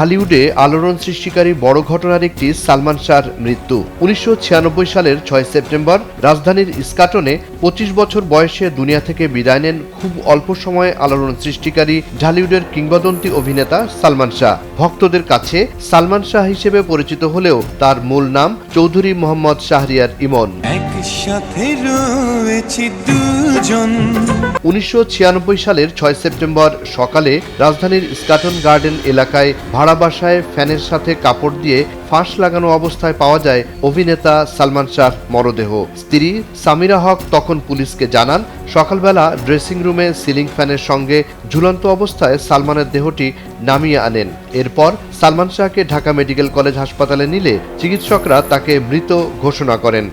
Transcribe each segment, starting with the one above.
ঢালিউডে আলোড়ন সৃষ্টিকারী বড় ঘটনার একটি সালমান শাহর মৃত্যু। উনিশশো ছিয়ানব্বই সালের ছয় সেপ্টেম্বর রাজধানীর ইস্কাটনে পঁচিশ বছর বয়সে দুনিয়া থেকে বিদায় নেন খুব অল্প সময়ে আলোড়ন সৃষ্টিকারী ঢালিউডের কিংবদন্তি অভিনেতা সালমান শাহ। ভক্তদের কাছে সালমান শাহ হিসেবে পরিচিত হলেও তার মূল নাম চৌধুরী মোহাম্মদ শাহরিয়ার ইমন। একসাথে রয়েছি দুজন। উনিশশো ছিয়ানব্বই সালের ছয় সেপ্টেম্বর সকালে রাজধানীর স্কাটন গার্ডেন এলাকায় ভাড়া বাসায় ফ্যানের সাথে কাপড় দিয়ে ফাঁস লাগানো অবস্থায় পাওয়া যায় অভিনেতা সালমান শাহ মরদেহ। স্ত্রী সামিরা হক তখন পুলিশকে জানান, সকালবেলা ড্রেসিং রুমে সিলিং ফ্যানের সঙ্গে ঝুলন্ত অবস্থায় সালমানের দেহটি নামিয়ে আনেন। এরপর সালমান শাহকে ঢাকা মেডিকেল কলেজ হাসপাতালে নিলে চিকিৎসকরা তাকে মৃত ঘোষণা করেন।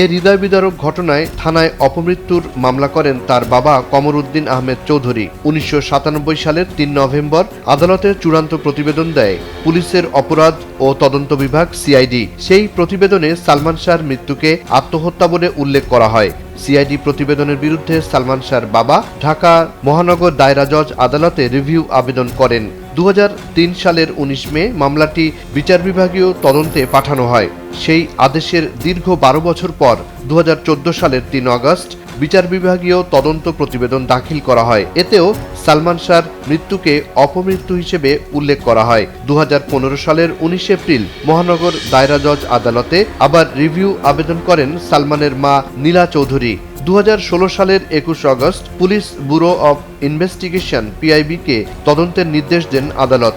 এ হৃদয় বিদারক ঘটনায় থানায় অপমৃত্যুর মামলা করেন তার বাবা কমর উদ্দিন আহমেদ চৌধুরী। উনিশশো সাতানব্বই সালের তিন নভেম্বর আদালতে চূড়ান্ত প্রতিবেদন দেয় পুলিশের অপরাধ ও তদন্ত বিভাগ সিআইডি। সেই প্রতিবেদনে সালমান শাহর মৃত্যুকে আত্মহত্যা বলে উল্লেখ করা হয়। সিআইডি প্রতিবেদনের বিরুদ্ধে সালমান শাহর বাবা ঢাকা মহানগর দায়রা জজ আদালতে রিভিউ আবেদন করেন। দু হাজার তিন সালের ১৯ মে মামলাটি বিচার বিভাগীয় তদন্তে পাঠানো হয়। সেই আদেশের দীর্ঘ বারো বছর পর দু হাজার চোদ্দ সালের তিন আগস্ট বিচার বিভাগীয় তদন্ত প্রতিবেদন দাখিল করা হয়। এতেও সালমান শাহর মৃত্যুকে অপমৃত্যু হিসেবে উল্লেখ করা হয়। দু হাজার পনেরো সালের উনিশ এপ্রিল মহানগর দায়রা জজ আদালতে আবার রিভিউ আবেদন করেন সালমানের মা নীলা চৌধুরী। দু হাজার ষোলো সালের একুশ August police bureau of investigation, পিআইবিকে তদন্তের নির্দেশ দেন আদালত।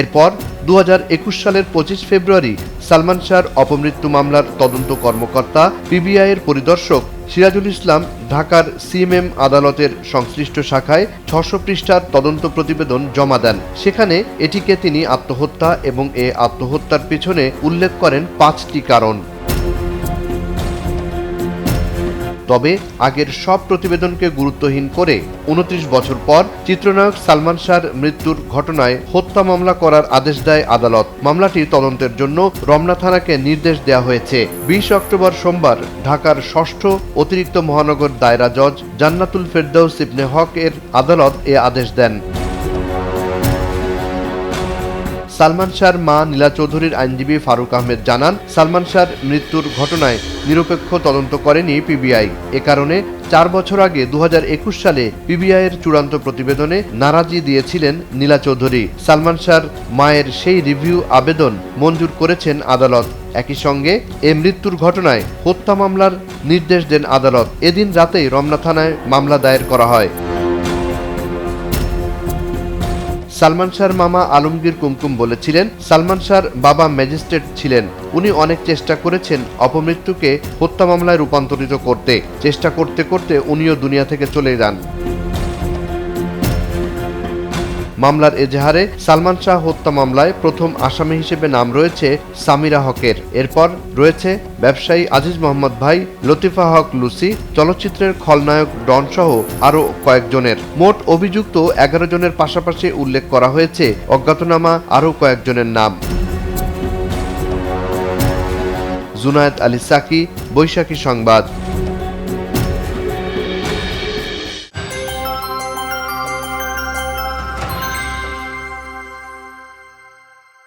এরপর দু হাজার একুশ সালের পঁচিশ ফেব্রুয়ারি সালমান শাহর অপমৃত্যু মামলার তদন্ত কর্মকর্তা, পিবিআইয়ের পরিদর্শক সিরাজুল ইসলাম ঢাকার সিএমএম আদালতের সংশ্লিষ্ট শাখায় ছশো পৃষ্ঠার তদন্ত প্রতিবেদন জমা দেন। সেখানে এটিকে তিনি আত্মহত্যা এবং এ আত্মহত্যার পেছনে উল্লেখ করেন পাঁচটি কারণ। তবে আগের সব প্রতিবেদনকে গুরুত্বহীন করে উনত্রিশ বছর পর চিত্রনায়ক সালমান শাহর মৃত্যুর ঘটনায় হত্যা মামলা করার আদেশ দেয় আদালত। মামলাটি তদন্তের জন্য রমনা থানাকে নির্দেশ দেওয়া হয়েছে। বিশ অক্টোবর সোমবার ঢাকার ষষ্ঠ অতিরিক্ত মহানগর দায়রা জজ জান্নাতুল ফেরদৌস ইবনে হক এর আদালত এ আদেশ দেন। সালমান শাহর মা নীলা চৌধুরীর আইনজীবী ফারুক আহমেদ জানান, সালমান শাহর মৃত্যুর ঘটনায় নিরপেক্ষ তদন্ত করেনি পিবিআই। এ কারণে চার বছর আগে দু হাজার একুশ সালে পিবিআইয়ের চূড়ান্ত প্রতিবেদনে নারাজি দিয়েছিলেন নীলা চৌধুরী। সালমান শাহর মায়ের সেই রিভিউ আবেদন মঞ্জুর করেছেন আদালত। একই সঙ্গে এ মৃত্যুর ঘটনায় হত্যা মামলার নির্দেশ দেন আদালত। এদিন রাতেই রমনা থানায় মামলা দায়ের করা হয়। সালমান শাহর মামা আলমগীর কুমকুম বলেছিলেন, সালমান শাহর বাবা ম্যাজিস্ট্রেট ছিলেন। উনি অনেক চেষ্টা করেছেন অপমৃত্যুকে হত্যা মামলায় রূপান্তরিত করতে। চেষ্টা করতে করতে উনিও দুনিয়া থেকে চলে যান। মামলার এজাহারে সালমান শাহ হত্যা মামলায় প্রথম আসামি হিসেবে নাম রয়েছে সামিরা হকের। এরপর রয়েছে ব্যবসায়ী আজিজ মোহাম্মদ ভাই, লতিফা হক লুসি, চলচ্চিত্রের খলনায়ক ডন সহ আরও কয়েকজনের। মোট অভিযুক্ত এগারো জনের পাশাপাশি উল্লেখ করা হয়েছে অজ্ঞাতনামা আরও কয়েকজনের নাম। জুনায়েদ আলী সাকি, বৈশাখী সংবাদ।